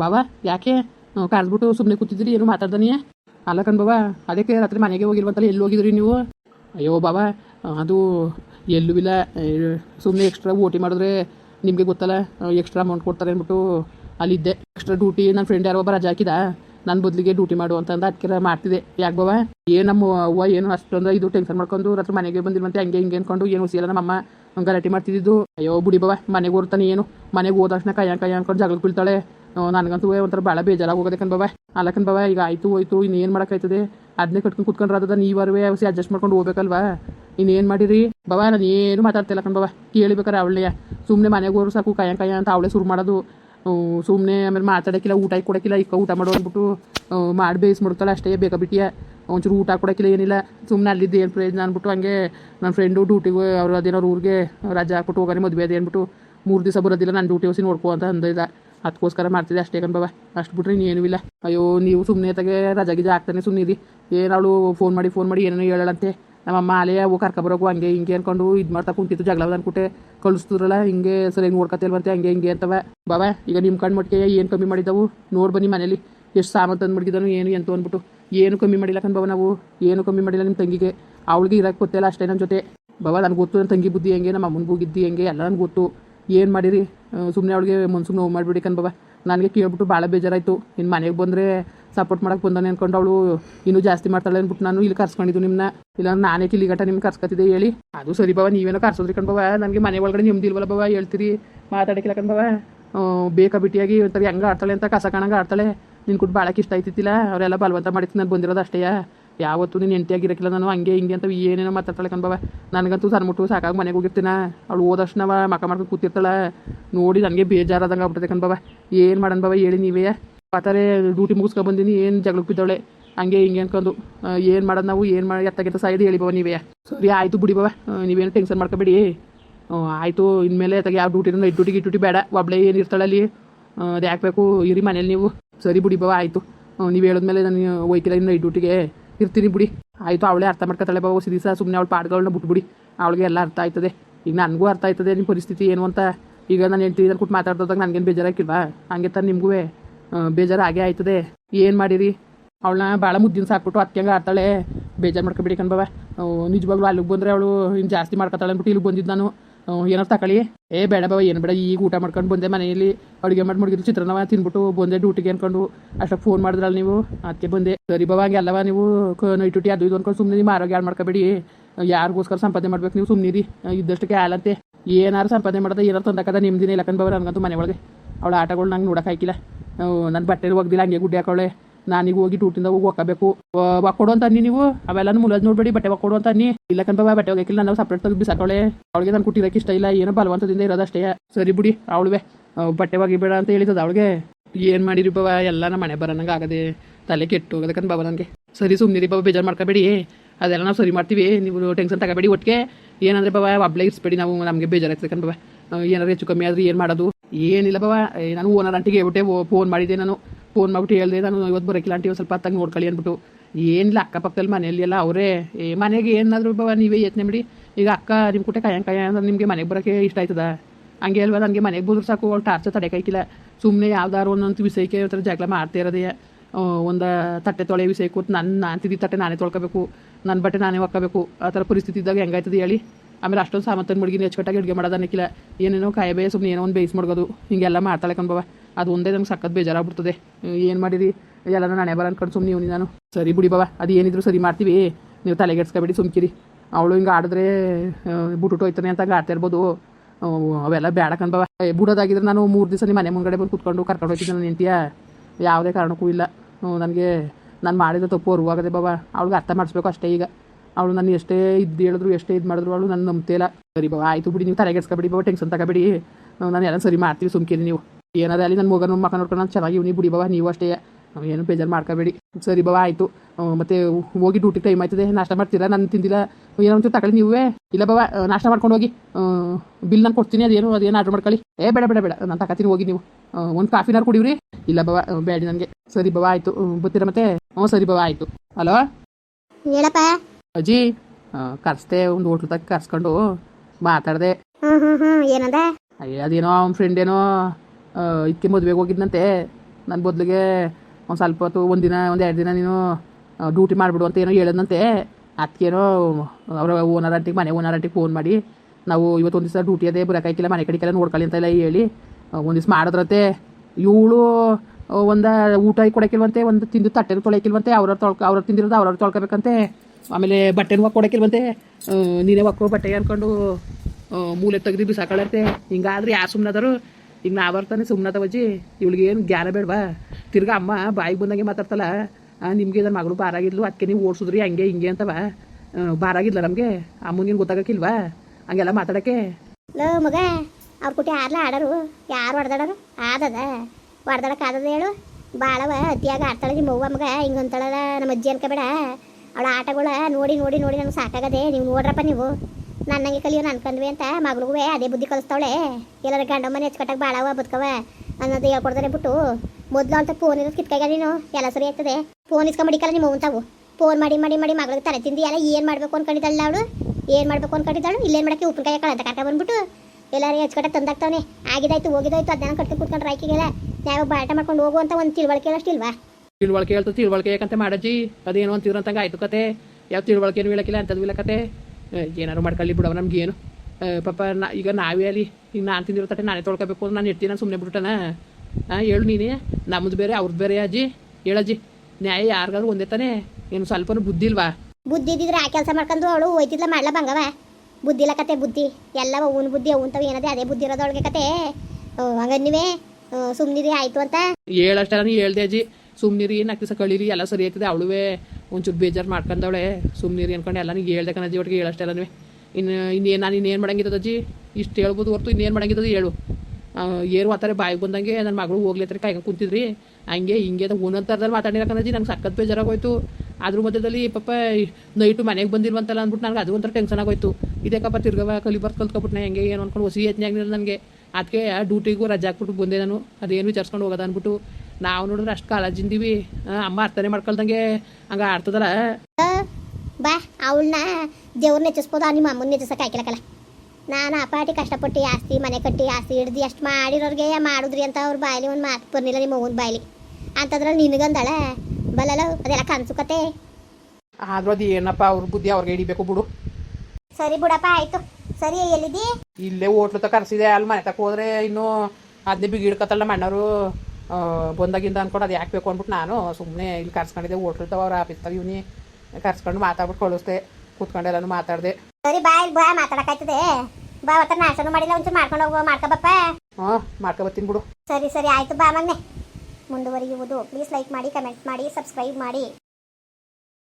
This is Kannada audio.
ಬಾವಾ, ಯಾಕೆ? ಕರೆದ್ಬಿಟ್ಟು ಸುಮ್ಮನೆ ಕೂತಿದ್ರಿ, ಏನು ಮಾತಾಡ್ದನಿಯ ಅಲ್ಲ ಕಣ್ ಬಾಬಾ ಅದಕ್ಕೆ ರಾತ್ರಿ ಮನೆಗೆ ಹೋಗಿಲ್ವಂತಲ್ಲ, ಎಲ್ಲಿ ಹೋಗಿದ್ರಿ ನೀವು? ಅಯ್ಯೋ ಬಾಬಾ ಅದು ಎಲ್ಲೂ ಇಲ್ಲ. ಸುಮ್ಮನೆ ಎಕ್ಸ್ಟ್ರಾ ಓಟಿ ಮಾಡಿದ್ರೆ ನಿಮಗೆ ಗೊತ್ತಲ್ಲ ಎಕ್ಸ್ಟ್ರಾ ಅಮೌಂಟ್ ಕೊಡ್ತಾರೆ ಅಂದ್ಬಿಟ್ಟು ಅಲ್ಲಿದ್ದೆ. ಎಕ್ಸ್ಟ್ರಾ ಡ್ಯೂಟಿ ನನ್ನ ಫ್ರೆಂಡ್ ಯಾರೋ ಒಬ್ಬ ರಜಾ ಹಾಕಿದ? ನನ್ನ ಬದಲಿಗೆ ಡ್ಯೂಟಿ ಮಾಡು ಅಂತ ಅದಕ್ಕೆ ಮಾಡ್ತಿದ್ದೆ. ಯಾಕೆ ಬಾಬಾ ಏನು ನಮ್ಮ ಅವ್ವ, ಏನು ಅಷ್ಟೊಂದು ಇದು ಟೆನ್ಷನ್ ಮಾಡ್ಕೊಂಡು ರಾತ್ರಿ ಮನೆಗೆ ಬಂದಿಲ್ವಂತೆ, ಹಂಗೆ ಹಿಂಗೆ ಅನ್ಕೊಂಡು ಏನು ಸಿಗಲ್ಲ ನಮ್ಮಮ್ಮ, ಗಲಾಟಿ ಮಾಡ್ತಿದ್ದು ಅಯ್ಯೋ, ಬುಡಿ ಬಾಬಾ ಮನೆಗೆ ಓರ್ತಾನೆ ಏನು? ಮನೆಗೆ ಹೋದ ತಕ್ಷಣ ಕೈ ಕೈ ಅನ್ಕೊಂಡು ಜಗಳ ಬೀಳ್ತಾಳೆ. ನನಗಂತೂ ಒಂಥರ ಭಾಳ ಬೇಜಾರಾಗಿ ಕಣ್ ಬಾವ ಅಲ್ಲಕನ್ ಬಾವ ಈಗ ಆಯ್ತು, ಹೋಯ್ತು, ಇನ್ನೇನು ಮಾಡೋಕ್ಕಾಯ್ತದೆ? ಅದನ್ನೇ ಕಟ್ಕೊಂಡು ಕುತ್ಕೊಂಡ್ರೆ ಅದ ನೀವರ್ವೇ ಅವಸಿ ಅಡ್ಜಸ್ಟ್ ಮಾಡ್ಕೊಂಡು ಹೋಗ್ಬೇಕಲ್ವಾ? ಇನ್ನೇನು ಮಾಡಿರಿ? ಬಾವ ನಾನು ಏನು ಮಾತಾಡ್ತಿಲ್ಲ ಕಣ್ ಬಾವ ಕೇಳಿಬೇಕಾರೆ ಅವಳೆಯ ಸುಮ್ಮನೆ ಮನೆಗೆ ಹೋರು ಸಾಕು, ಕೈಯ ಕಾಯ ಅಂತ ಅವಳೇ ಶುರು ಮಾಡೋದು. ಸುಮ್ಮನೆ ಆಮೇಲೆ ಮಾತಾಡೋಕ್ಕಿಲ್ಲ, ಊಟ ಕೊಡೋಕ್ಕಿಲ್ಲ, ಇಕ್ಕ ಊಟ ಮಾಡೋ ಅಂದ್ಬಿಟ್ಟು ಮಾಡಿ ಬೇಯಿಸಿ ಮಾಡುತ್ತಲ್ಲ ಅಷ್ಟೇ ಬೇಕಾ ಬಿಟ್ಟಿಯ. ಒಂಚೂರು ಊಟ ಕೊಡೋಕ್ಕಿಲ್ಲ, ಏನಿಲ್ಲ. ಸುಮ್ಮನೆ ಅಲ್ಲಿದ್ದು ಏನು ಪ್ರಯೋಜನ ಅಂದ್ಬಿಟ್ಟು ಹಂಗೆ ನನ್ನ ಫ್ರೆಂಡು ಡ್ಯೂಟಿಗೆ ಅವ್ರು ಅದೇನೋ ಊರಿಗೆ ರಜೆ ಹಾಕ್ಬಿಟ್ಟು ಹೋಗಾನೆ ಮದುವೆ ಅದೇ ಅಂದ್ಬಿಟ್ಟು, ಮೂರು ದಿವಸ ಬರೋದಿಲ್ಲ, ನಾನು ಡ್ಯೂಟಿ ಹೊಸಿ ನೋಡ್ಕೊ ಅಂತ ಅಂದಿಲ್ಲ ಅದಕ್ಕೋಸ್ಕರ ಮಾಡ್ತಿದ್ದೆ ಅಷ್ಟೇ ಕಣ್ ಬಾವ ಅಷ್ಟು ಬಿಟ್ರೆ ಏನೂ ಇಲ್ಲ. ಅಯ್ಯೋ, ನೀವು ಸುಮ್ಮನೆ ತಗೆ ರಜಾ ಗಿಜಾ ಆಗ್ತಾನೆ ಸುಮ್ಮನಿರಿ ಏನು ಅವಳು ಫೋನ್ ಮಾಡಿ ಫೋನ್ ಮಾಡಿ ಏನೇನೋ ಹೇಳಳಂತೆ. ನಮ್ಮಮ್ಮ ಅಲೆ ಅವು ಕರ್ಕೊಬರೋಕು ಹಂಗೆ ಹಿಂಗೆ ಅನ್ಕೊಂಡು ಇದು ಮಾಡ್ತಾ ಕುಂತಿತ್ತು. ಜಗಳ ಅನ್ಕೊಟ್ಟೆ ಕಳಿಸ್ತಿದ್ರಲ್ಲ, ಹಿಂಗೆ ಸರಿಯಾಗಿ ನೋಡ್ಕೊತಿಲ್ವಂತೆ ಹಂಗೆ ಹಿಂಗೆ ಅಂತವ. ಬಾಬಾ, ಈಗ ನಿಮ್ಮ ಕಣ್ಣು ಮಟ್ಟಿಗೆ ಏನು ಕಮ್ಮಿ ಮಾಡಿದ್ದವು? ನೋಡಿ ಬನ್ನಿ ಮನೇಲಿ. ಎಷ್ಟು ಸಾಮಾನು ತಂದು ಮಡಗಿದನು, ಏನು ಎಂತ ಅಂದ್ಬಿಟ್ಟು ಏನು ಕಮ್ಮಿ ಮಾಡಿಲ್ಲ ಕಣ್ ಬಾಬಾ ನಾವು. ಏನು ಕಮ್ಮಿ ಮಾಡಿಲ್ಲ ನಿಮ್ಮ ತಂಗಿಗೆ. ಅವಳಿಗೆ ಇರಕ್ಕೆ ಗೊತ್ತಿಲ್ಲ ಅಷ್ಟೇ ನನ್ನ ಜೊತೆ. ಬಾಬಾ, ನನಗೆ ಗೊತ್ತು ನನ್ನ ತಂಗಿ ಬುದ್ಧಿ ಹೆಂಗೆ ನಮ್ಮ ಅಮ್ಮನ ಬುದ್ಧಿ ಹೆಂಗೆ, ಎಲ್ಲ ನನಗೆ ಗೊತ್ತು. ಏನು ಮಾಡಿರಿ? ಸುಮ್ಮನೆ ಅವಳಿಗೆ ಮನ್ಸಿಗೆ ನೋವು ಮಾಡಿಬಿಡಿ ಕಣ್ ಬಾಬಾ. ನನಗೆ ಕೇಳ್ಬಿಟ್ಟು ಭಾಳ ಬೇಜಾರಾಯಿತು. ಇನ್ನು ಮನೆಗೆ ಬಂದರೆ ಸಪೋರ್ಟ್ ಮಾಡಕ್ಕೆ ಬಂದಾನೆ ಅಂದ್ಕೊಂಡು ಅವಳು ಇನ್ನೂ ಜಾಸ್ತಿ ಮಾಡ್ತಾಳೆ ಅಂದ್ಬಿಟ್ಟು ನಾನು ಇಲ್ಲಿ ಕರ್ಸ್ಕೊಂಡಿದ್ದು ನಿಮ್ಮನ್ನ ಇಲ್ಲ ನಾನೇ ಕಿಲಿಗಟ ನಿಮ್ಗೆ ಕರ್ಸ್ಕೊತಿದ್ದೆ ಹೇಳಿ. ಅದು ಸರಿ ಬಾವ ನೀವೇನೋ ಕರ್ಸೋದ್ರಿ ಕಣ್ ಬಾವ ನನಗೆ ಮನೆ ಒಳಗಡೆ ನಿಮ್ದಿಲ್ವಲ್ಲ ಬಾವ ಹೇಳ್ತೀರಿ. ಮಾತಾಡಕ್ಕಿಲ್ಲ ಕಣ್ ಬಾವ ಬೇಕಾ ಬಿಟ್ಟಿಯಾಗಿ ಒಂಥರ ಹೆಂಗೆ ಆಡ್ತಾಳೆ ಅಂತ ಕಸ ಕಾಣಂಗೆ ಆಡ್ತಾಳೆ. ನಿನ್ ಕುಟ್ಟು ಭಾಳಕ್ಕೆ ಇಷ್ಟ ಆಯ್ತಿತ್ತಿಲ್ಲ. ಅವರೆಲ್ಲ ಬಲವಂತ ಮಾಡಿತ್ತು ನಾನು ಬಂದಿರೋದು ಅಷ್ಟೇ ಯಾವತ್ತೂ ನೀನು ಇರಕಿಲ್ಲ ನಾನು ಹಂಗೆ ಹಿಂಗೆ ಅಂತ ಏನೇನೋ ಮಾತಾಡ್ತಾಳೆ ಕಣ್ ನನಗಂತೂ ಸಣ್ಣ ಮುಟ್ಟು ಸಾಕಾಗಿ ಮನೆಗೆ ಹೋಗಿರ್ತೀನ? ಅವಳು ಹೋದಷ್ಟನವ ಮಕ ಮಾಡ್ಕೊಂಡು ಕೂತಿರ್ತಾಳೆ. ನೋಡಿ ನನಗೆ ಬೇಜಾರಾದಂಗೆ ಆಗ್ಬಿಡ್ತೈತೆ ಕಣ್ ಬಾವ ಏನು ಮಾಡೋಣ ಬಾವ ಹೇಳಿ ನೀವೇ. ಆತಾರೆ ಡ್ಯೂಟಿ ಮುಗಿಸ್ಕೊ ಬಂದೀನಿ ಏನು ಜಗಳಕ್ಕೆ ಬಿದ್ದವಳೆ? ಹಂಗೆ ಹಿಂಗೆ ಅನ್ಕೊಂಡು ಏನು ಮಾಡೋದು ನಾವು? ಏನು ಮಾಡಿ ಎತ್ತಾಗಿತ್ತ ಸಾಯ್ದು ಹೇಳಿ ಬಾವ ನೀವೇ. ಸರಿ ಆಯಿತು ಬಿಡಿ ಆ, ನೀವೇನು ಟೆನ್ಷನ್ ಮಾಡ್ಕೋಬೇಡಿ. ಆಯಿತು ಇನ್ಮೇಲೆ ಎತ್ತಗೆ ಯಾವ ಡ್ಯೂಟಿ ನೈಟ್ ಡ್ಯೂಟಿ ಡ್ಯೂಟಿ ಬೇಡ. ಒಬ್ಳೆ ಏನು ಇರ್ತಾಳೆ ಅಲ್ಲಿ? ಅದು ಯಾಕೆ ಇರಿ ಮನೇಲಿ ನೀವು. ಸರಿ ಬಿಡಿ ಬಾವ ಆಯಿತು. ನೀವು ಹೇಳಿದ್ಮೇಲೆ ನಾನು ಒಯ್ಕಿಲ್ಲ ಇನ್ನು ನೈಟ್ ಡ್ಯೂಟಿಗೆ. ಇರ್ತೀನಿ ಬಿಡಿ. ಆಯಿತು, ಅವಳೇ ಅರ್ಥ ಮಾಡ್ಕೊತಾಳೆ ಬಾಬು ಸಿದಿಸ ಸುಮ್ಮನೆ ಅವಳು ಪಾಡ್ಗಳನ್ನ ಬಿಟ್ಬಿಡಿ. ಅವಳಿಗೆ ಎಲ್ಲ ಅರ್ಥ ಆಯ್ತದೆ. ಈಗ ನನಗೂ ಅರ್ಥ ಆಯ್ತದೆ ನಿಮ್ಮ ಪರಿಸ್ಥಿತಿ ಏನು ಅಂತ. ಈಗ ನಾನು ಹೆಂಡ್ತಿ ಇದ್ರಲ್ಲಿ ಕೂತ್ ಮಾತಾಡ್ದಾಗ ನನಗೇನು ಬೇಜಾರಾಗಿಲ್ವಾ ಹಂಗೆ ತಾನು ನಿಮಗೂ. ಬೇಜಾರು ಆಗೇ ಆಯ್ತದೆ. ಏನು ಮಾಡಿರಿ? ಅವಳನ್ನ ಭಾಳ ಮುದ್ದಿನ ಸಾಕ್ಬಿಟ್ಟು ಹಂಗೆ ಆಡ್ತಾಳೆ. ಬೇಜಾರು ಮಾಡ್ಕೊಬಿಡಿ ಕಣ್ಬವ ನಿಜವಾಗ್ಲೂ ಅಲ್ಲಿಗೆ ಬಂದರೆ ಅವಳು ಇನ್ನು ಜಾಸ್ತಿ ಮಾಡ್ಕೊತಾಳೆ ಅಂದ್ಬಿಟ್ಟು ಇಲ್ಲಿಗೆ ಬಂದಿದ್ದು ನಾನು. ಏನಾರು ತಕಳಿ. ಏ, ಬೇಡ ಬಾವ, ಏನು ಬೇಡ, ಈಗ ಊಟ ಮಾಡ್ಕೊಂಡು ಬಂದೆ ಮನೆಯಲ್ಲಿ. ಅಡುಗೆ ಮಾಡಿ ಮುಡಿದ್ರು ಚಿತ್ರಾನ್ನ ತಿನ್ಬಿಟ್ಟು ಬಂದೆ ಡ್ಯೂಟಿಗೆ ಅನ್ಕೊಂಡು. ಅಷ್ಟಕ್ಕೆ ಫೋನ್ ಮಾಡಿದ್ರಲ್ಲ ನೀವು? ಅದಕ್ಕೆ ಬಂದೆ. ಸರಿ ಹಂಗೆ ಅಲ್ಲವ ನೀವು? ನೈಟ್ ಡ್ಯೂಟಿ ಅದು ಇದು ಅನ್ಕೊಂಡು ಸುಮ್ಮನೆ ನಿಮ್ಮ ಆರೋಗ್ಯ ಹಾಳು ಮಾಡ್ಕೊಬೇಡಿ. ಯಾರಿಗೋಸ್ಕರ ಸಂಪಾದನೆ ಮಾಡ್ಬೇಕು ನೀವು ಸುಮ್ಮನಿರಿ ಇದ್ದಷ್ಟಕ್ಕೆ ಹಾಲಂತೆ ಏನಾರು ಸಂಪಾದನೆ ಮಾಡೋದು ಏನಾರು ತಂದಕ್ಕದ ನಿಮ್ದಿನ ಇಲ್ಲ ಬವ ನನಗಂತೂ ಮನೆ ಒಳಗೆ. ಅವಳ ಆಟಗಳು ನಂಗೆ ನೋಡಕ್ಕೆ ಹಾಕಿಲ್ಲ. ನನ್ನ ಬಟ್ಟೆ ಒಗ್ದಿಲ್ಲ, ಹಂಗೆ ಗುಡ್ಡೆ ಹಾಕೊಳ್ಳೆ ನಾನೀಗ ಹೋಗಿ ಟೂಟಿಂದ ಹೋಗಿ ಹೋಗಬೇಕು ಒಕ್ಕೊಡು ಅಂತ ನೀ ನೀವು. ಅವೆಲ್ಲ ಮುಲಾಜ್ ನೋಡ್ಬೇಡಿ, ಬಟ್ಟೆ ಒಕ್ಕೊಡು ಅಂತ ನೀ ಇಲ್ಲ ಬಾ ಬಟ್ಟೆ ಹೋಗಕ್ಕಿಲ್ಲ ನಾವು ಸಪ್ರೇಟ್ ತೆಗೆದು ಬಿಸಾಕೊಳ್ಳೆ ಅವಳಿಗೆ ನಾನು ಕುಟ್ಟಿರಕ್ಕೆ ಇಷ್ಟ ಇಲ್ಲ, ಏನೋ ಬಲವಂತದಿಂದ ಇರೋದಷ್ಟೇ. ಸರಿ ಬಿಡಿ, ಅವಳುವೆ. ಬಟ್ಟೆ ಒಗಿಬೇಡ ಅಂತ ಹೇಳಿದ ಅವಳಿಗೆ. ಏನು ಮಾಡಿರಿ ಬಾವ ಎಲ್ಲ ನಮ್ಮ ಮನೆ ಬರೋಣಂಗೆ ಆಗದೆ. ತಲೆ ಕೆಟ್ಟು ಹೋಗೋದಕ್ಕಂತ ಬಾಬಾ ನನಗೆ. ಸರಿ ಸುಮ್ಮನಿರಿ ಬಾಬಾ, ಬೇಜಾರು ಮಾಡ್ಕೋಬೇಡಿ. ಅದೆಲ್ಲ ನಾವು ಸರಿ ಮಾಡ್ತೀವಿ. ನೀವು ಟೆನ್ಷನ್ ತಗೋಬೇಡಿ ಒಟ್ಟಿಗೆ. ಏನಂದ್ರೆ ಬಾಬಾ, ಒಬ್ಳೆ ಇರಿಸ್ಬೇಡಿ ನಾವು, ನಮಗೆ ಬೇಜಾರಾಗ್ತದೆ ಬಾಬಾ. ಏನಾದ್ರೂ ಹೆಚ್ಚು ಕಮ್ಮಿ ಆದ್ರೆ ಏನು ಮಾಡೋದು? ಏನಿಲ್ಲ ಬಾಬಾ. ನಾನು ಓನರ್ ಅಂಟಿಗೆ ಹೇಳ್ಬಿಟ್ಟೆ ಫೋನ್ ಮಾಡಿದ್ದೆ ನಾನು. ಫೋನ್ ಮಾಡ್ಬಿಟ್ಟು ಹೇಳಿದೆ, ನಾನು ಇವತ್ತು ಬರೋಕ್ಕಿಲ್ಲ ಆಂಟಿ, ಒಂದು ಸ್ವಲ್ಪ ಹೊತ್ತಾಗಿ ನೋಡ್ಕೊಳ್ಳಿ ಅಂದ್ಬಿಟ್ಟು. ಏನಿಲ್ಲ, ಅಕ್ಕಪಕ್ಕದಲ್ಲಿ ಮನೆಯಲ್ಲಿ ಎಲ್ಲ ಅವರೇ ಮನೆಗೆ ಏನಾದರೂ ಬಾ, ನೀವೇ ಯತ್ನೆ ಮಾಡಿ. ಈಗ ಅಕ್ಕ ನಿಮ್ಮ ಕುಟೆ ಕಾಯಂ, ಕಾಯ ಅಂದ್ರೆ ನಿಮಗೆ ಮನೆಗೆ ಬರೋಕ್ಕೆ ಇಷ್ಟ ಆಯ್ತದ? ಹಂಗೆ ಅಲ್ವಾ ನನಗೆ ಮನೆಗೆ ಬಂದ್ರೆ ಸಾಕು, ಅವ್ಳು ಟಾರ್ಚರ್ ತಡೆಕಾಯ್ಕಿಲ್ಲ ಸುಮ್ಮನೆ ಯಾವ್ದಾರು ಒಂದೊಂದು ವಿಷಯಕ್ಕೆ ಒಂಥರ ಜಗಳ ಮಾಡ್ತಾ ಇರೋದೇ ಒಂದು ತಟ್ಟೆ ತೊಳೆ ವಿಷಯ ಕೂತು ನನ್ನ ನಾನು ತಿದ್ದಿ ತಟ್ಟೆ ನಾನೇ ತೊಳ್ಕೋಬೇಕು ನನ್ನ ಬಟ್ಟೆ ನಾನೇ ಒಕ್ಕಬೇಕು. ಆ ಥರ ಪರಿಸ್ಥಿತಿ ಇದ್ದಾಗ ಹೆಂಗಾಯ್ತದೆ ಹೇಳಿ. ಆಮೇಲೆ ಅಷ್ಟೊಂದು ಸಾಮಂತನ ಹೆಚ್ಚು ಕಟ್ಟಾಗಿ ಅಡುಗೆ ಮಾಡೋದನ್ನಕ್ಕಿಲ್ಲ ಏನೇನೋ ಕಾಯಬೇ ಸುಮ್ಮನೆ ಏನೋ ಒಂದು ಬೇಯಿಸಿ ಮಡ್ಗೋದು. ಹಿಂಗೆಲ್ಲ ಮಾಡ್ತಾಳೆ ಕಣ್ಬವ ಅದು ಒಂದೇ ನಂಗೆ ಸಖತ್ ಬೇಜಾರಾಗ್ಬಿಡ್ತದೆ. ಏನು ಮಾಡಿರಿ ಎಲ್ಲ ನಾನೇ ಬರ ಅನ್ಕೊಂಡು ಸುಮ್ಮನೆ ನೀವು ನಾನು. ಸರಿ ಬಿಡಿ ಬಾಬಾ ಅದು ಏನಿದ್ರು ಸರಿ ಮಾಡ್ತೀವಿ. ನೀವು ತಲೆಗೆಡ್ಸ್ಕೊಬೇಡಿ ಸುಮ್ಕಿರಿ. ಅವಳು ಹಿಂಗೆ ಆಡಿದ್ರೆ ಬುಟುಟು ಹೋಯ್ತಾನೆ ಅಂತ ಆಡ್ತಾ ಇರ್ಬೋದು. ಅವ್ ಅವೆಲ್ಲ ಬೇಡ ಬಾಬಾ ಬುಡೋದಾಗಿದ್ರೆ ನಾನು ಮೂರು ದಿವಸ ನಿಮ್ಮ ಮನೆ ಮುಂಗಡೆ ಬಂದು ಕುತ್ಕೊಂಡು ಕರ್ಕೊಂಡು ಹೋಗ್ತಿದ್ದೆ ನನ್ನ ಹೆಂಡ್ತಿಯ. ಯಾವುದೇ ಕಾರಣಕ್ಕೂ ಇಲ್ಲ. ನನಗೆ ನಾನು ಮಾಡಿದ ತಪ್ಪು ಅರುವಾಗದೆ ಬಾಬಾ ಅವಳಿಗೆ ಅರ್ಥ ಮಾಡಿಸ್ಬೇಕು ಅಷ್ಟೇ ಈಗ. ಅವಳು ನಾನು ಎಷ್ಟೇ ಇದ್ದು ಹೇಳಿದ್ರು, ಎಷ್ಟೇ ಇದು ಮಾಡಿದ್ರು, ಅವಳು ನನ್ನ ನಂಬ್ತಿಲ್ಲ ಸರಿ ಬಾಬಾ ಆಯಿತು ಬಿಡಿ, ನೀವು ತಲೆಗೆಡ್ಸ್ಕೊಬೇಡಿ ಬಾಬಾ ಟೆನ್ಷನ್ ತಗೋಬೇಡಿ. ನಾನು ಎಲ್ಲ ಸರಿ ಮಾಡ್ತೀವಿ, ಸುಮ್ಕಿರಿ ನೀವು. ಏನಾದ್ರೆ ಅಲ್ಲಿ ನನ್ನ ಮಗನ ಮಕ್ಕ ನೋಡ್ಕೊಂಡು ನಾನು ಚೆನ್ನಾಗಿ ಇವ್ನಿ ಬಿಡಿ ಬಾಬಾ ನೀವು ಅಷ್ಟೇ. ಏನು ಬೇಜಾರು ಮಾಡ್ಕೋಬೇಡಿ. ಸರಿ ಬಾಬಾ ಆಯಿತು. ಮತ್ತೆ ಹೋಗಿ ಡ್ಯೂಟಿ ಟೈಮ್ ಆಯ್ತದೆ ನಾಷ್ಟ ಮಾಡ್ತೀರಾ? ನಾನು ತಿಂದಿಲ್ಲ. ಏನೋ ಒಂಚೂರು ತಗೊಳ್ಳಿ ನೀವೇ. ಇಲ್ಲ ಬಾಬಾ ನಾಷ್ಟ ಮಾಡ್ಕೊಂಡು ಹೋಗಿ. ಬಿಲ್ ನಾನು ಕೊಡ್ತೀನಿ ಅದೇನು ಅದೇನು ಆರ್ಡ್ರ್ ಮಾಡ್ಕೊಳ್ಳಿ. ಏ ಬೇಡ ಬೇಡ ಬೇಡ. ನಾನು ತಗೋತೀನಿ ಹೋಗಿ ನೀವು. ಒಂದು ಕಾಫಿನಾರು ಕುಡಿವ್ರಿ. ಇಲ್ಲ ಬಾಬಾ ಬೇಡ ನನಗೆ. ಸರಿ ಬಾಬಾ ಆಯಿತು. ಬರ್ತೀರಾ ಮತ್ತೆ? ಹ್ಞೂ ಸರಿ ಬಾಬಾ ಆಯಿತು. ಹಲೋ? ಹೇಳಪ್ಪ. ಅಜ್ಜಿ ಕರ್ಸ್ದೆ ಒಂದು ಹೋಟ್ಲ್ದಾಗ ಕರ್ಸ್ಕೊಂಡು ಮಾತಾಡಿದೆ. ಏನಂದ? ಅಯ್ಯ ಅದೇನೋ ಅವ್ನ ಫ್ರೆಂಡ್ ಏನೋ. ಇದಕ್ಕೆ ಮದುವೆಗೆ ಹೋಗಿದ್ದಂತೆ ನನ್ನ ಬದಲಿಗೆ ಒಂದು ಸ್ವಲ್ಪ ಹೊತ್ತು ಒಂದು ದಿನ, ಒಂದು ಎರಡು ದಿನ ನೀನು ಡ್ಯೂಟಿ ಮಾಡಿಬಿಡು ಅಂತ ಏನೋ ಹೇಳಿದ್ನಂತೆ. ಅದಕ್ಕೇನೋ ಅವರ ಓನರ್ ಆಂಟಿಗೆ ಮನೆ ಓನರ್ ಆಂಟಿಗೆ ಫೋನ್ ಮಾಡಿ, ನಾವು ಇವತ್ತು ಒಂದು ದಿವಸ ಡ್ಯೂಟಿ ಅದೇ ಬರೋಕಾಯ್ಕಿಲ್ಲ ಮನೆ ಕಡೆಗೆಲ್ಲ ನೋಡ್ಕೊಳ್ಳಿ ಅಂತೆಲ್ಲ ಹೇಳಿ ಒಂದು ದಿವ್ಸ ಮಾಡಿದ್ರಂತೆ. ಇವಳು ಒಂದು ಊಟ ಕೊಡೋಕ್ಕಿಲ್ವಂತೆ ಒಂದು ತಿಂದು ತಟ್ಟೆನೂ ತೊಳೆಯಕ್ಕಿಲ್ವಂತೆ ಅವ್ರವ್ರು ತೊಳ್ಕ ಅವ್ರವ್ರು ತಿಂದಿರೋದು ಅವ್ರವ್ರು ತೊಳ್ಕೊಬೇಕಂತೆ. ಆಮೇಲೆ ಬಟ್ಟೆನೂ ಹಾಕಿ ಕೊಡೋಕ್ಕಿಲ್ವಂತೆ ನೀನೇ ಒಕ್ಕೋ ಬಟ್ಟೆ ಅನ್ಕೊಂಡು ಮೂಲೆ ತೆಗೆದು ಬಿಸಾಕೊಳ್ಳಂತೆ ಹಿಂಗಾದ್ರೆ ಯಾರು ಸುಮ್ಮನದರು ಈಗ ನಾ ಬರ್ತಾನೆ ಸುಮ್ಮನೆ ತಗೋಜಿ ಇವಳಿಗೆ ಏನು ಜ್ಞಾನ ಬೇಡವಾ? ತಿರ್ಗಾ ಅಮ್ಮ ಬಾಯಿಗೆ ಬಂದಂಗೆ ಮಾತಾಡ್ತಲ್ಲ. ನಿಮಗೆ ನನ್ನ ಮಗಳು ಬಾರಾಗಿದ್ಲು ಅದಕ್ಕೆ ನೀವು ಓಡಿಸಿದ್ರಿ, ಹಂಗೆ, ಹಿಂಗೆ ಅಂತವ. ಬಾರಾಗಿದ್ಲ ನಮಗೆ. ಅಮ್ಮನಿಗೆ ಗೊತ್ತಾಗಕ್ಕಿಲ್ವಾ? ಹಂಗೆಲ್ಲ ಮಾತಾಡೋಕ್ಕೆ. ಲೋ ಮಗ, ಅವ್ರ ಕುಟಿ ಯಾರ್ಲ ಆಡರು. ಯಾರು ಹೊಡೆದಾಡರು? ಆದದ. ಹೊಡೆದಾಡಕ್ಕೆ ಆದದ ಹೇಳು. ಭಾಳವ ಅತಿಯಾಗ ಆಡ್ತಾಳೆ ನಿಮ್ಮ ಅವ್ವ ಮಗ. ಹಿಂಗೆ ಅಂತಾಳಲ್ಲ ನಮ್ಮ ಅಜ್ಜಿ ಅನ್ಕೋಬೇಡ. ಅವಳ ಆಟಗಳ ನೋಡಿ ನೋಡಿ ನೋಡಿ ನನಗೆ ಸಾಕಾಗದೆ, ನೀವು ನೋಡ್ರಪ್ಪ ನೀವು. ನನ್ನಂಗೆ ಕಲಿಯೋ ಅನ್ಕೊಂಡ್ವಿ ಅಂತ ಮಗಳಿಗೂ ಅದೇ ಬುದ್ಧಿ ಕಲಿಸ್ತಾವಳೆ. ಎಲ್ಲರ ಗಂಡ ಮನೆ ಹೆಚ್ಕಟ್ಟಾಗ ಅವ ಬದುಕವ. ಅನ್ನೋದು ಹೇಳ್ಕೊಡ್ತಾರೆ ಬಿಟ್ಟು, ಮೊದಲು ಅಂತ ಫೋನ್ ಇರೋದು ಕಿತ್ಕಾಗ ನೀನು, ಎಲ್ಲ ಸರಿ ಆಗ್ತದೆ ಫೋನ್ ಇಸ್ಕೊಂಬಿಡಿಕಲ್ಲ ನಿಮ್ಮ ಉಂತಾವು ಫೋನ್ ಮಾಡಿ ಮಾಡಿ ಮಾಡಿ ಮಗಳಿಗೆ ತಲೆ ತಿಂದು, ಎಲ್ಲ ಏನು ಮಾಡಬೇಕು ಅನ್ಕೊಂಡಿದ್ದಾಳೆ ಅವಳು? ಏನು ಮಾಡಬೇಕು ಅನ್ಕೊಂಡಿದ್ದಾಳು? ಇಲ್ಲೇನು ಮಾಡಕ್ಕೆ ಉಪ್ಪಿನಕಾಯಿ ಕಳಂತ ಕರ್ಕ ಬಂದ್ಬಿಟ್ಟು ಎಲ್ಲರೂ ಹಚ್ಕಟ್ಟ ತಂದಾಗ್ತಾವನೆ ಆಗಿದಾಯ್ತು, ಹೋಗಿದಾಯ್ತು ಅದನ್ನ ಕಟ್ಕೊಂಡು ಕೂತ್ಕೊಂಡು ರಾಯ್ಕಿಗೆಲ್ಲ ನಾವು ಬಾಟ ಮಾಡ್ಕೊಂಡು ಹೋಗು ಅಂತ ಒಂದು ತಿಳುವಳಿಕೆ ಅಷ್ಟಿಲ್ವಾ ತಿಳುವಳಿಕೆ ಹೇಳ್ತು, ತಿಳುವಳಿಕೆ ಯಾಕಂತ ಮಾಡಜ್ಜಿ? ಅದೇನೋ ಅಂತೀರಂತಂಗೆ ಆಯ್ತು ಕತೆ. ಯಾವ ತಿಳುವಳಿಕೆ ಏನು ಹೇಳಕ್ಕಿಲ್ಲ ಅಂಥದ್ದು ಇಲ್ಲ ಏನಾರು ಮಾಡ್ಕೊಳ್ಳಿ ಬಿಡವ ನಮ್ಗೇನು. ಏನು ಪಾಪ ನಾ ಈಗ ನಾವೇ ಅಲ್ಲಿ ಈಗ ನಾನು ತಿಂದಿರೋ ತಟ್ಟೆ ನಾನೇ ತೊಳ್ಕೊಬೇಕು ನಾನು ಇರ್ತೀನಿ ನಾನು ಸುಮ್ಮನೆ ಬಿಟ್ಟಾನ ಹಾಂ ಹೇಳು ನೀನೇ ನಮ್ಮದು ಬೇರೆ ಅವ್ರದ್ದು ಬೇರೆ ಅಜ್ಜಿ. ಹೇಳಜ್ಜಿ ನ್ಯಾಯ ಯಾರಿಗಾದ್ರೂ ಒಂದೇ ತಾನೇ. ಏನು ಸ್ವಲ್ಪನೂ ಬುದ್ಧಿ ಇಲ್ವಾ? ಬುದ್ಧಿ ಇದ್ದಿದ್ರೆ ಆ ಕೆಲಸ ಮಾಡ್ಕೊಂಡು ಅವಳು ಹೋಯ್ತಿದ್ಲ ಮಾಡ್ಲ ಬಂಗವ ಬುದ್ಧಿ ಇಲ್ಲ ಕತೆ ಬುದ್ಧಿ. ಎಲ್ಲ ಅವ್ನ ಬುದ್ಧಿ ಅವಂತವ ಏನದೇ ಅದೇ ಬುದ್ಧಿ ಇರೋದೊಳಗೆ ಕತೆ. ಹಂಗ ನೀವೇ ಸುಮ್ಮನಿರಿ ಆಯ್ತು ಅಂತ. ಹೇಳಷ್ಟೇ ನಾನು ಹೇಳ್ದೆ ಅಜ್ಜಿ. ಸುಮ್ಮನಿರಿ ನಾಲ್ಕು ದಿವಸ ಕಳೀರಿ ಎಲ್ಲ ಸರಿ ಆಯ್ತದೆ ಅವಳುವೆ. ಒಂಚೂರು ಬೇಜಾರು ಮಾಡ್ಕೊಂಡವಳೆ. ಸುಮ್ಮನೆ ಅನ್ಕೊಂಡು. ಎಲ್ಲ ನೀನು ಹೇಳ್ದೆ ಕಣಜಿ ಒಟ್ಟಿಗೆ ಹೇಳಷ್ಟೇ ಅಲ್ಲವೇ ಇನ್ನು ಇನ್ನೇನು ನಾನು ಇನ್ನೇನು ಮಾಡಂಗಿದ್ದದ ಅಜ್ಜಿ? ಇಷ್ಟು ಹೇಳ್ಬೋದು ಹೊರ್ತು ಇನ್ನೇನು ಮಾಡಂಗಿದ್ದದು ಹೇಳು. ಏನು ಮಾತಾರೆ ಬಾಯಿಗೆ ಬಂದಂಗೆ ನನ್ನ ಮಗಳು ಹೋಗ್ಲಿ ಕೈಗೆ ಕುಂತಿದ್ರಿ. ಹಂಗೆ ಹಿಂಗೆ ಅಂತ ಒಂದೊಂಥರದಲ್ಲಿ ಮಾತಾಡಿರಕನಜ್ಜಿ ನಂಗೆ ಸಖತ್ ಬೇಜಾರಾಗೋಯ್ತು. ಅದ್ರ ಮಧ್ಯದಲ್ಲಿ ಪಾಪ ನೈಟು ಮನೆಗೆ ಬಂದಿಲ್ವಂತಲ್ಲ ಅಂದ್ಬಿಟ್ಟು ನನಗೆ ಅದು ಒಂಥರ ಟೆನ್ಷನ್ ಆಗೋಯ್ತು. ಇದಕ್ಕಪ್ಪ ತಿರ್ಗವ ಕಲಿ ಬರ್ತು ಕಲ್ತ್ಕೊಬಿಟ್ಟು ಹೆಂಗೆ ಏನು ಅನ್ಕೊಂಡು ಹೊಸಿ ಯತ್ನಾಗ ನನಗೆ. ಅದಕ್ಕೆ ಡ್ಯೂಟಿಗೂ ರಜಾ ಹಾಕ್ಬಿಟ್ಟು ಬಂದೆ ನಾನು. ಅದೇನು ವಿಚಾರಿಸ್ಕೊಂಡು ಹೋಗೋದ ಅಂದ್ಬಿಟ್ಟು. ನಾವು ನೋಡಿದ್ರೆ ಅಷ್ಟು ಕಾಳಜಿಂದೀವಿ ಅಮ್ಮ ಅರ್ಥನೆ ಮಾಡ್ಕೊಳ್ದಂಗೆ ಹಂಗ ಆಡ್ತದಲ್ಲ. ಬಾ ಅವಳನ್ನ ದೇವ್ರನ್ನ ನೆಚ್ಚಿಸ್ಬೋದು ನಿಮ್ಮ ಅಮ್ಮನ ನೆಚ್ಚಿಸಕ್ಕೆ ಹಾಕಿಲಕ್ಕಲ್ಲ ನಾನು ಆ ಪಾಟಿ ಕಷ್ಟಪಟ್ಟು ಆಸ್ತಿ ಮನೆ ಕಟ್ಟಿ ಆಸ್ತಿ ಹಿಡ್ದು ಅಷ್ಟು ಮಾಡಿರೋರಿಗೆ ಮಾಡಿದ್ರಿ ಅಂತ ಅವ್ರ ಬಾಯಲ್ಲಿ ಒಂದು ಮಾತು ಬರ್ಲಿಲ್ಲ ನಿಮ್ಮ ಅವ್ವನ ಬಾಯಲ್ಲಿ. ಅಂತದ್ರಲ್ಲಿ ನಿನಗಂದಳ ಬಲ್ಲಲ್ಲ ಅದೆಲ್ಲ ಕನ್ಸುಕತೆ ಆದ್ರೂ ಅದು ಏನಪ್ಪ ಅವ್ರ ಬುದ್ಧಿ ಅವ್ರಿಗೆ ಹಿಡಿಬೇಕು ಬಿಡು. ಸರಿ ಬಿಡಪ್ಪ ಆಯ್ತು. ಸರಿ ಎಲ್ಲಿದ್ದಿ ಇಲ್ಲೇ ಹೋಟ್ಲು ತ ಕರ್ಸಿದೆ ಅಲ್ಲಿ ಮನೆ ತಕ ಹೋದ್ರೆ ಇನ್ನೂ ಅದನ್ನೇ ಬಿಗಿಡ್ಕತ್ತಲ್ಲ ಮಣ್ಣವರು ಬಂದಾಗಿಂದ ಅಂದ್ಕೊಂಡು ಅದು ಯಾಕೆ ಬೇಕು ಅಂದ್ಬಿಟ್ಟು ನಾನು ಸುಮ್ಮನೆ ಇಲ್ಲಿ ಕರ್ಸ್ಕೊಂಡಿದ್ದೆ. ಹೋಟ್ಲು ತವ ಅವ್ರ ಆಫೀಸ್ ತವ ಇವ್ನಿ ಕರ್ಸ್ಕೊಂಡು ಮಾತಾಡ್ಬಿಟ್ಟು ಕಳಿಸ್ದೆ. ಕೂತ್ಕೊಂಡು ಎಲ್ಲಾನು ಮಾತಾಡಿದೆ. ಸರಿ ಬಾ ಇಲ್ಲಿ ಬಾ ಮಾತಾಡಕ್ಕಾಯ್ತದೆ. ಬಾ ಒತ್ತ ನಾಶನು ಮಾಡಿಲ್ಲ ಒಂಚೂರು ಮಾಡ್ಕೊಂಡು ಹೋಗುವ ಮಾಡ್ಕೊಬಪ್ಪ. ಹಾಂ ಮಾಡ್ಕೊಬತ್ತೀನಿ ಬಿಡು. ಸರಿ ಸರಿ ಆಯ್ತು ಬಾ ಮಗ್ನೆ. ಮುಂದುವರಿಯುವುದು. ಪ್ಲೀಸ್ ಲೈಕ್ ಮಾಡಿ ಕಮೆಂಟ್ ಮಾಡಿ ಸಬ್ಸ್ಕ್ರೈಬ್ ಮಾಡಿ.